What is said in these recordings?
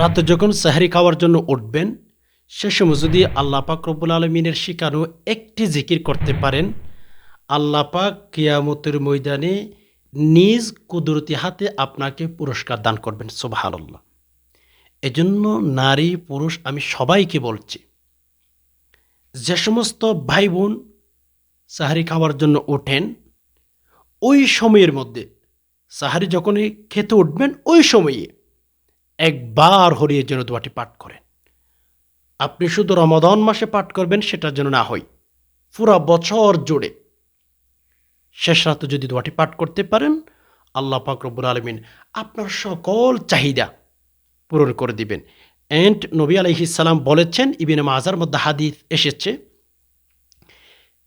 রাতে যখন সাহারি খাওয়ার জন্য উঠবেন, সে সময় যদি আল্লাহ পাক রব্বুল আলমিনের শিকানো একটি জিকির করতে পারেন, আল্লাহ পাক কিয়ামতের ময়দানে নিজ কুদরতি হাতে আপনাকে পুরস্কার দান করবেন সুবাহান্লাহ এজন্য নারী, পুরুষ, আমি সবাইকে বলছি, যে সমস্ত ভাই বোন সাহারি খাওয়ার জন্য ওঠেন, ওই সময়ের মধ্যে সাহারি যখনই খেতে উঠবেন, ওই সময়ে একবার হরিয়ে যেন দোয়াটি পাঠ করেন। আপনি শুধু রমাদন মাসে পাঠ করবেন, সেটা যেন না হয়। পুরা বছর জুড়ে। শেষ রাতে যদি দোয়াটি পাঠ করতে পারেন, আল্লাহ পাক রব্বুল আলমিন আপনার সকল চাহিদা পূরণ করে দিবেন। অ্যান্ড নবী আলহিসাল্লাম বলেছেন, ইবিনে মাজার মধ্যে হাদিস এসেছে,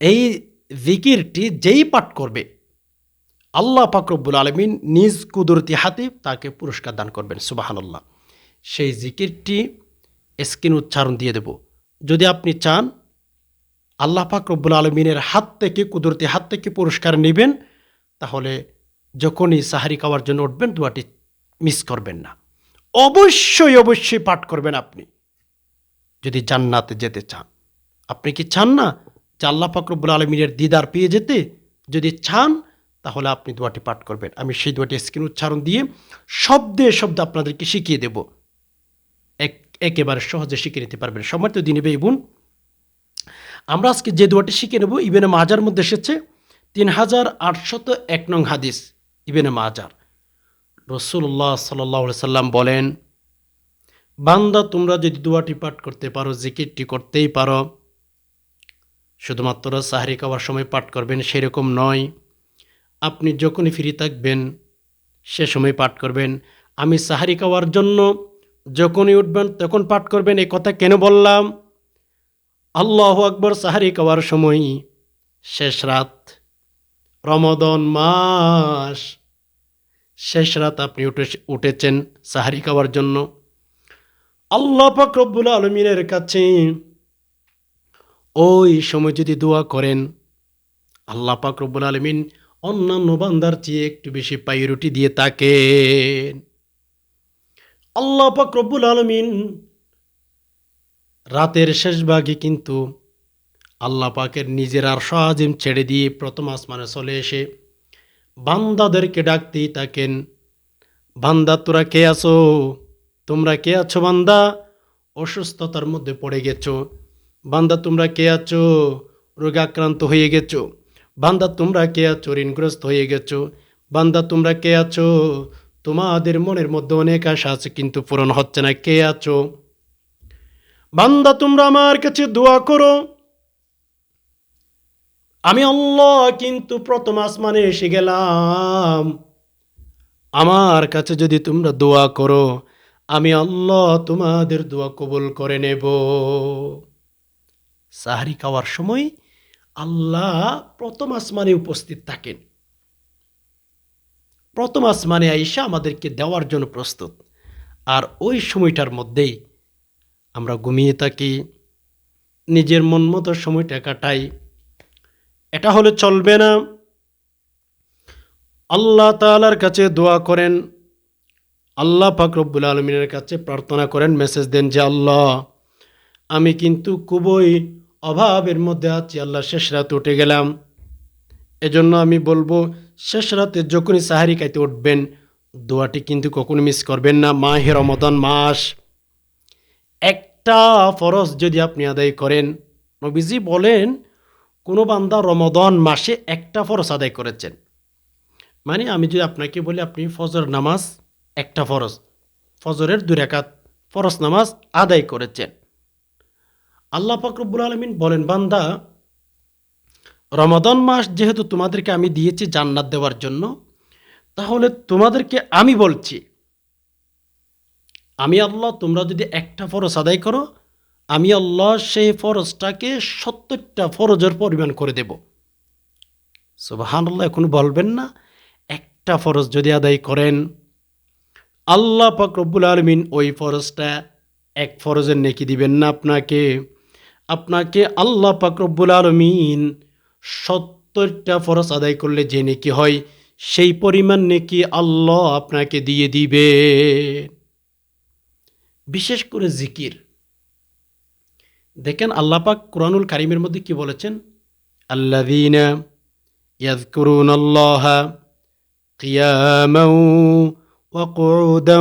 এই জিকিরটি যেই পাঠ করবে আল্লাহ পাকরব্বুল আলমিন নিজ কুদরতি হাতে তাকে পুরস্কার দান করবেন সুবাহান্লাহ সেই জিকিরটি স্ক্রিন উচ্চারণ দিয়ে দেব। যদি আপনি চান, আল্লাহ পাকরব্বুল আলমিনের হাত থেকে, কুদরতি হাত থেকে পুরস্কার নেবেন, তাহলে যখনই সাহারি খাওয়ার জন্য উঠবেন, দোয়াটি মিস করবেন না। অবশ্যই অবশ্যই পাঠ করবেন আপনি, যদি জান্নাতে যেতে চান। আপনি কি চান না যে আল্লাহ পাকরব্বুল আলমিনের দিদার পেয়ে যেতে? যদি চান তাহলে আপনি দোয়াটি পাঠ করবেন। আমি সেই দোয়াটি স্ক্রিন উচ্চারণ দিয়ে শব্দে শব্দ আপনাদেরকে শিখিয়ে দেব। এক, একেবারে সহজে শিখে নিতে পারবেন। সময় তো দিনে বোন, আমরা আজকে যে দোয়াটি শিখে নেব, ইবেনে মাজার মধ্যে এসেছে তিন হাজার আটশত এক নং হাদিস, ইবেনে মাজার। রসুল্লাহ সাল্লাহ সাল্লাম বলেন, বান্দা, তোমরা যদি দোয়াটি পাঠ করতে পারো, জিকিরটি করতেই পারো, শুধুমাত্র সাহারি খাওয়ার সময় পাঠ করবেন সেরকম নয়। আপনি যখনই ফ্রি থাকবেন, সে সময় পাঠ করবেন। আমি সাহারি খাওয়ার জন্য যখনই উঠবেন, তখন পাঠ করবেন, এ কথা কেন বললাম? আল্লাহ আকবর, সাহারি খাওয়ার সময় শেষ রাত, রমদন মাস, শেষ রাত আপনি উঠে, উঠেছেন সাহারি খাওয়ার জন্য। আল্লাহ রব্বুল আলমিনের কাছে ওই সময় যদি দোয়া করেন, আল্লাহ রব্বুল আলমিন অন্যান্য বান্দার চেয়ে একটু বেশি পাইরুটি দিয়ে তাকে আল্লাহ পাক রব্বুল আলমিন রাতের শেষ ভাগে কিন্তু আল্লাহ পাকের নিজের আর সহাজিম ছেড়ে দিয়ে প্রথম আসমানে চলে এসে বান্দাদেরকে ডাকতেই থাকেন বান্দা, তোরা কে আছো? তোমরা কে আছো বান্দা? অসুস্থতার মধ্যে পড়ে গেছো। বান্দা, তোমরা কে আছো? রোগাক্রান্ত হয়ে গেছো। বান্দা, তোমরা কে আছো? ঋণগ্রস্ত হয়ে গেছো। বান্দা, তোমরা কে আছো? তোমাদের মনের মধ্যে অনেক আশা আছে, কিন্তু পূরণ হচ্ছে না। কে আছো? বান্দা, তোমরা আমার কাছে দোয়া করো। আমি আল্লাহ কিন্তু প্রথম আসমানে এসে গেলাম। আমার কাছে যদি তোমরা দোয়া করো, আমি আল্লাহ তোমাদের দোয়া কবুল করে নেব। সাহারি খাওয়ার সময় আল্লাহ প্রথম আসমানে উপস্থিত থাকেন। প্রথম আসমানে আইসা আমাদেরকে দেওয়ার জন্য প্রস্তুত। আর ওই সময়টার মধ্যেই আমরা ঘুমিয়ে থাকি, নিজের মন মতো সময়টা কাটাই। এটা হলে চলবে না। আল্লাহ তালার কাছে দোয়া করেন। আল্লাহ ফাকরবুল আলমিনের কাছে প্রার্থনা করেন, মেসেজ দেন যে, আল্লাহ, আমি কিন্তু খুবই অভাবের মধ্যে আছি আল্লাহ শেষ রাতে উঠে গেলাম। এজন্য আমি বলব, শেষ রাতে যখনই সাহারি খাইতে উঠবেন, দোয়াটি কিন্তু কখনো মিস করবেন না মা মাহে রমদান মাস। একটা ফরজ যদি আপনি আদায় করেন, নবীজি বলেন, কোনো বান্দা রমদন মাসে একটা ফরজ আদায় করেছেন। মানে আমি যদি আপনাকে বলি, আপনি ফজর নামাজ একটা ফরজ, ফজরের দুই রেখাত ফরজ নামাজ আদায় করেছেন। আল্লাহ ফাকরবুল আলমিন বলেন, বান্দা, রমাদন মাস যেহেতু তোমাদেরকে আমি দিয়েছি জান্নাত দেওয়ার জন্য, তাহলে তোমাদেরকে আমি বলছি, আমি আল্লাহ, তোমরা যদি একটা ফরজ আদায় করো, আমি আল্লাহ সেই ফরজটাকে সত্তরটা ফরজের পরিমাণ করে দেব। সুবাহান আল্লাহ এখন বলবেন না, একটা ফরজ যদি আদায় করেন, আল্লাহ পাক রব্বুল আলমিন ওই ফরজটা এক ফরজের নেকি দিবেন না আপনাকে। আপনাকে আল্লাহ পাক রব্বুল আলমিন সত্তরটা ফরজ আদায় করলে যে নেকি হয় সেই পরিমাণ নেকি আল্লাহ আপনাকে দিয়ে দিবে বিশেষ করে জিকির দেখেন আল্লাপাক কোরআনুল কারিমের মধ্যে কি বলেছেন আল্লাদিনা ইয়াজকুরুন আল্লাহ قياما وقعودا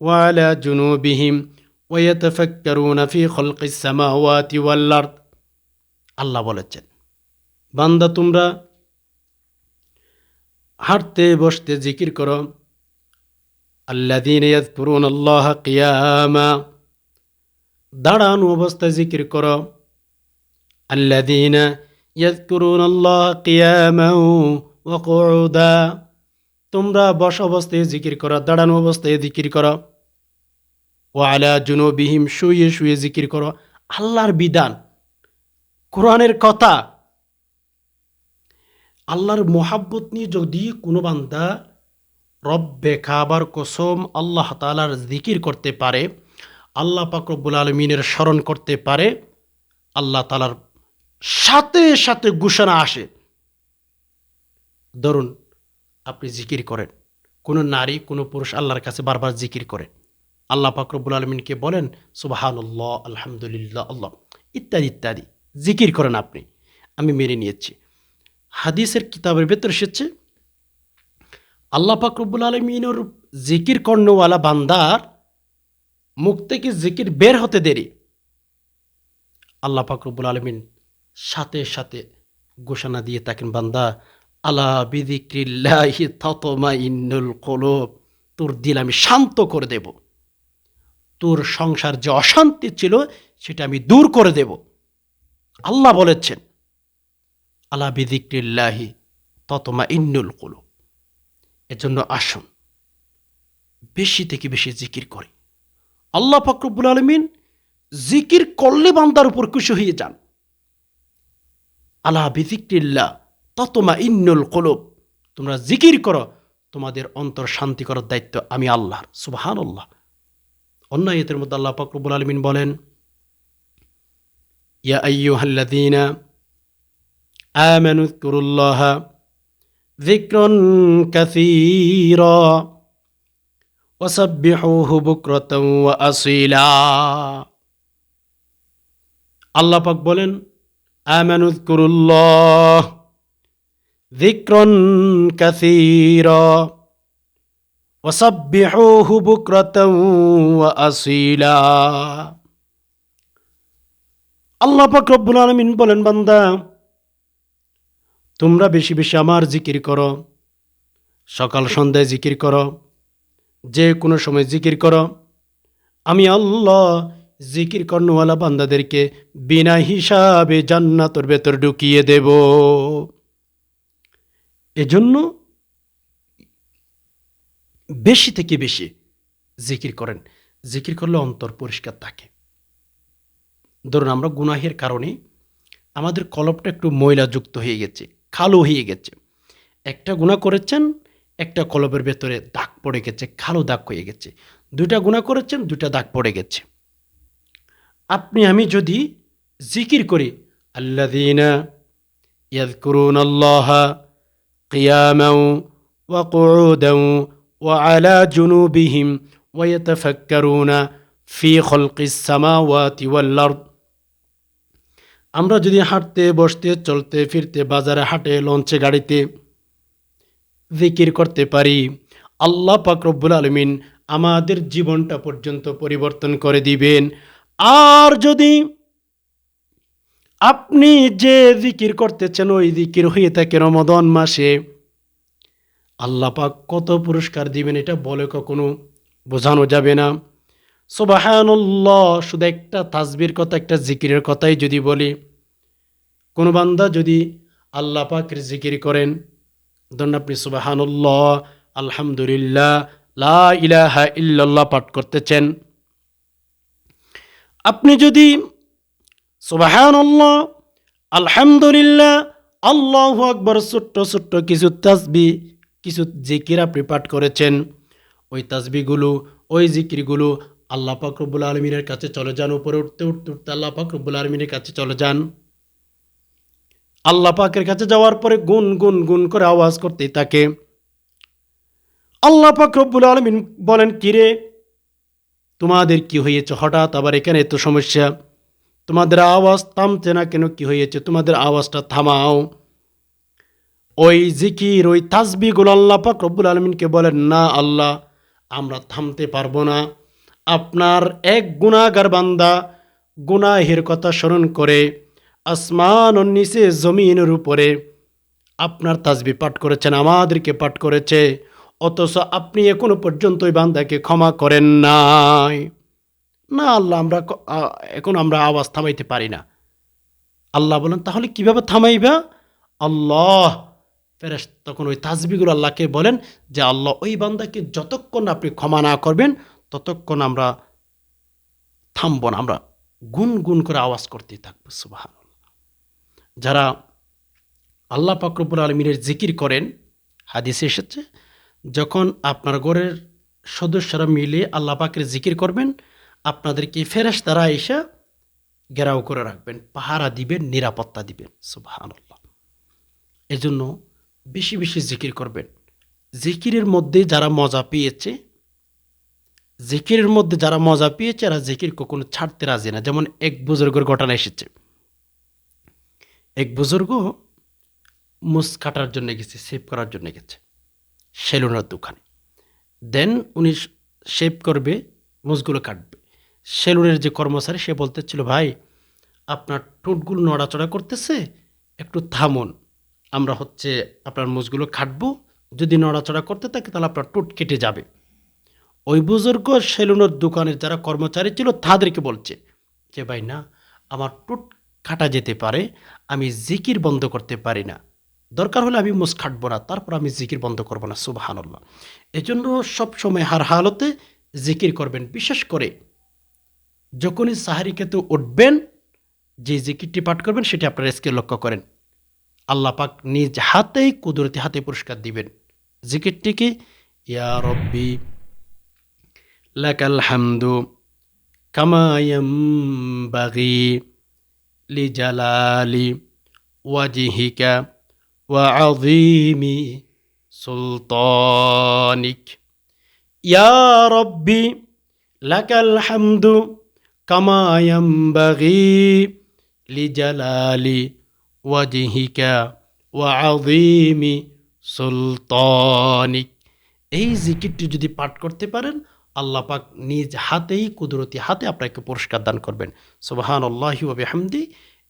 وعلى جنوبهم ওয়াইয়াতফাক্কারুনা ফি খলকিস সামাওয়াতি ওয়াল আরদ আল্লাহ বলেছেন, বান্দা, তোমরা হাঁটতে বসতে জিকির করো। আল্লাদিন ইয়াদকুরুন আল্লাহ কিয়ামা, দাঁড়ানো অবস্থায় জিকির করো। আল্লাদিন ইয়াদকুরুন আল্লাহ কিয়ামাউ ওয়া তোমরা বস অবস্থায় জিকির করো, দাঁড়ানো অবস্থায় জিকির করো। ও আলা জুনুবিহিম, শুয়ে শুয়ে জিকির করো। আল্লাহর বিধান, কোরআনের কথা। আল্লাহর মোহাব্বত নিয়ে যদি কোনো বান্দা রব্বে খাবার কসম আল্লাহ তালার জিকির করতে পারে, আল্লাহ পাকরবুল আলমিনের স্মরণ করতে পারে, আল্লাহ তালার সাথে সাথে ঘোষণা আসে। ধরুন, আপনি জিকির করেন, কোনো নারী, কোনো পুরুষ আল্লাহর কাছে বারবার জিকির করে। আল্লাহ পাকরবুল আলমিনকে বলেন, সুবাহানুল্লাহ, আলহামদুলিল্লাহ, আল্লাহ। ইত্যাদি ইত্যাদি। জিকির করেন আপনি। আমি মেনে নিয়েছি। হাদিসের কিতাবের ভেতর এসেছে, আল্লাহ পাকরবুল আলমিনের জিকির কর্ণওয়ালা বান্দার মুখ থেকে জিকির বের হতে দেরি। আল্লাহ পাকরবুল আলমিন সাথে সাথে ঘোষণা দিয়ে থাকেন, বান্দা, আলা বিদিক্রিল্লাহি ইন্নুল কলব। তোর দিল আমি শান্ত করে দেব। তোর সংসার যে অশান্তি ছিল, সেটা আমি দূর করে দেব। আল্লাহ বলেছেন, আলা বিদিক্রিল্লাহি ততমা ইন্নুল কলব। এজন্য আসুন, বেশি থেকে বেশি জিকির করে। আল্লাহ ফকরবুল আলমিন জিকির করলে বান্দার উপর খুশি হয়ে যান। আল্লাহ বিদিক্রিল্লাহ ততমা ইন্নুল কলব। তোমরা জিকির করো, তোমাদের অন্তর শান্তি করার দায়িত্ব আমি আল্লাহর সুবাহান আল্লাহ অন্য আয়াতের মধ্যে আল্লাহ ফকরবুল আলমিন বলেন, ইয়া আইয়ুহাল্লাদিনা আমানুকুরুল্লাহ যিকরান কাসীরা ওয়াসাব্বিহুহু বুকরাতাও ওয়া আসীলা। আল্লাহ পাক বলেন আমানুকুরুল্লাহ যিকরান কাসীরা وسبحوه بكرة وأصيلا আল্লাহ পাক রব্বুল আলামিন বলেন বান্দা তোমরা বেশি বেশি আমার জিকির করো সকাল সন্ধ্যায় জিকির করো যে কোনো সময় জিকির করো আমি আল্লাহ জিকির কর্ণওয়ালা বান্দাদেরকে বিনা হিসাবে জান্নাতর ভেতর ঢুকিয়ে দেব এজন্য বেশি থেকে বেশি জিকির করেন। জিকির করলে অন্তর পরিষ্কার থাকে। ধরুন আমরা গুনাহের কারণে আমাদের কলপটা একটু ময়লাযুক্ত হয়ে গেছে, খালো হয়ে গেছে। একটা গুণা করেছেন, একটা কলপের ভেতরে দাগ পড়ে গেছে, খালো দাগ হয়ে গেছে। দুটা গুণা করেছেন দুটা দাগ পড়ে গেছে। আপনি, আমি যদি জিকির করি আল্লাদিনা ইয়াদ করুন আল্লাহ কিয়ামাউ ওয়া وعلى جنوبهم ويتفكرون في خلق السماوات والأرض আমরা যদি হাঁটতে বসতে চলতে ফিরতে বাজারে হাটে লঞ্চে গাড়িতে জিকির করতে পারি আল্লাহ পাক রব্বুল আলমিন আমাদের জীবনটা পর্যন্ত পরিবর্তন করে দিবেন আর যদি আপনি যে জিকির করতেছেন ওই জিকির হয়ে থাকে রমদন মাসে আল্লাহ পাক কত পুরস্কার দিবেন এটা বলে কখনো বোঝানো যাবে না। সোবাহানুল্লাহ, শুধু একটা তাজবির কথা, একটা জিকিরের কথাই যদি বলি, কোনো বান্দা যদি আল্লাহ পাকের জিকির করেন, ধরুন আপনি সুবাহানুল্লাহ, আলহামদুলিল্লাহ, লা ইলাহা ইল্লাল্লাহ পাঠ করতেছেন, আপনি যদি সুবাহানুল্লাহ, আলহামদুলিল্লাহ, আল্লাহ আকবর, ছোট্ট ছোট্ট কিছু তাসবি কিছু জিকির পাঠ করেছেন। ওই তাসবিগুলো ওই জিকিরগুলো আল্লাহ পাক রব্বুল আলমিনের কাছে চলে যান, উপরে উঠতে উঠতে উঠতে আল্লাহ পাক রব্বুল আলমিনের কাছে চলে যান। আল্লাহ পাকের কাছে যাওয়ার পরে গুন গুন গুন করে আওয়াজ করতেই থাকে। আল্লাহ পাক আলমিন বলেন, কিরে, তোমাদের কি হয়েছে? হঠাৎ আবার এখানে এত সমস্যা। তোমাদের আওয়াজ থামছে না কেন? কি হয়েছে? তোমাদের আওয়াজটা থামাও। ওই জিকির, ওই তাসবিগুলো আল্লাহ পাক রব্বুল আলমিনকে বলেন, না আল্লাহ, আমরা থামতে পারব না। আপনার এক গুণাগার বান্দা গুনাহের কথা স্মরণ করে আসমান ও নিচে জমিনের উপরে আপনার তাজবি পাঠ করেছেন, আমাদেরকে পাঠ করেছে। অথচ আপনি এখনও পর্যন্ত ওই বান্দাকে ক্ষমা করেন নাই। না আল্লাহ, আমরা এখন আমরা আওয়াজ থামাইতে পারি না। আল্লাহ বলেন, তাহলে কীভাবে থামাইবা? আল্লাহ ফেরেশ তখন ওই তাজবিগুলো আল্লাহকে বলেন যে, আল্লাহ ওই বান্দাকে যতক্ষণ আপনি ক্ষমা না করবেন, ততক্ষণ আমরা থামব না, আমরা গুন গুন করে আওয়াজ করতেই থাকব সুবাহ যারা আল্লাহ পাকরবুল আলমিনের জিকির করেন, হাদিসে এসেছে, যখন আপনার ঘরের সদস্যরা মিলে আল্লাহ পাকের জিকির করবেন, আপনাদেরকে ফেরেশ তারা এসে ঘেরাও করে রাখবেন, পাহারা দিবেন, নিরাপত্তা দিবেন সুবাহ এজন্য বেশি বেশি জিকির করবেন। জিকিরের মধ্যে যারা মজা পেয়েছে, জিকিরের মধ্যে যারা মজা পেয়েছে, এরা জিকির কখনো ছাড়তে রাজি না। যেমন এক বুজুর্গের ঘটনা এসেছে। এক বুজুর্গ মুস কাটার জন্য গেছে সেভ করার জন্য গেছে, সেলুনের দোকানে। দেন উনি শেভ করবে মুসগুলো কাটবে। সেলুনের যে কর্মচারী, সে বলতেছিল, ভাই, আপনার ঠোঁটগুলো নড়াচড়া করতেছে, একটু থামুন। আমরা হচ্ছে আপনার মুসগুলো কাটবো যদি নড়াচড়া করতে থাকে তাহলে আপনার টুট কেটে যাবে। ওই বুজুর্গ সেলুনের দোকানের যারা কর্মচারী ছিল তাদেরকে বলছে যে, ভাই না, আমার টুট কাটা যেতে পারে, আমি জিকির বন্ধ করতে পারি না। দরকার হলে আমি মুস খাটবো না, তারপর আমি জিকির বন্ধ করব না সুবাহান্লাহ এজন্য সবসময় হার হালতে জিকির করবেন, বিশেষ করে যখনই সাহারি খেতে উঠবেন, যে জিকিরটি পাঠ করবেন, সেটি আপনার এসকে লক্ষ্য করেন। আল্লাপাক নিজ হাতেই কুদরতি হাতে পুরস্কার দিবেন। জিকিরটিকে ইয়া রব্বি লাকাল হামদু কামায়ম বাগি লি জালালি ওয়াজিহিকা ওয়া আযীমি সুলতানিক। ইয়া রব্বি লাকাল হামদু কামায়ম বাগি লি জালালি ওয়াজিহিক ওয়া সুলতানিক এই জিকিরটি যদি পাঠ করতে পারেন, আল্লাহ পাক নিজ হাতেই, কুদরতি হাতে আপনাকে পুরস্কার দান করবেন। সোবাহান আল্লাহি হামদি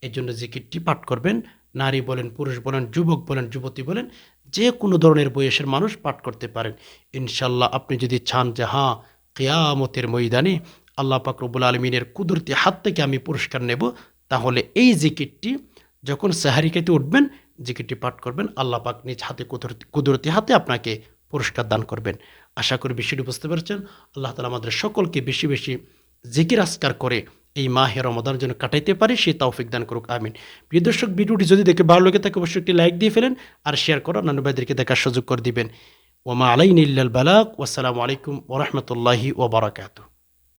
এই জন্য জিকিরটি পাঠ করবেন। নারী বলেন, পুরুষ বলেন, যুবক বলেন, যুবতী বলেন, যে কোনো ধরনের বয়সের মানুষ পাঠ করতে পারেন। ইনশাল্লাহ আপনি যদি চান যে, হাঁ, কেয়ামতের ময়দানে আল্লাহ পাক রবুল আলমিনের কুদরতি হাত থেকে আমি পুরস্কার নেব, তাহলে এই জিকিরটি যখন সাহারিকাতে উঠবেন, জিকিরটি পাঠ করবেন, আল্লাহ পাক নিজ হাতে কুদরতি হাতে আপনাকে পুরস্কার দান করবেন। আশা করি বিষয়টি বুঝতে পারছেন। আল্লাহ তালা আমাদের সকলকে বেশি বেশি জিকির আসকার করে এই মাহে রমাদান যেন কাটাইতে পারি, সে তৌফিক দান করুক, আমিন। প্রিয় দর্শক, ভিডিওটি যদি দেখে ভালো লাগে, তাকে অবশ্যই একটি লাইক দিয়ে ফেলেন আর শেয়ার করো অন্যান্য ভাইদেরকে দেখার সুযোগ করে দিবেন। ওমা আলাইন ইল্লাল বালাক ওয়াসালামু আলাইকুম ওরহমতুল্লাহি ওবরাকাতু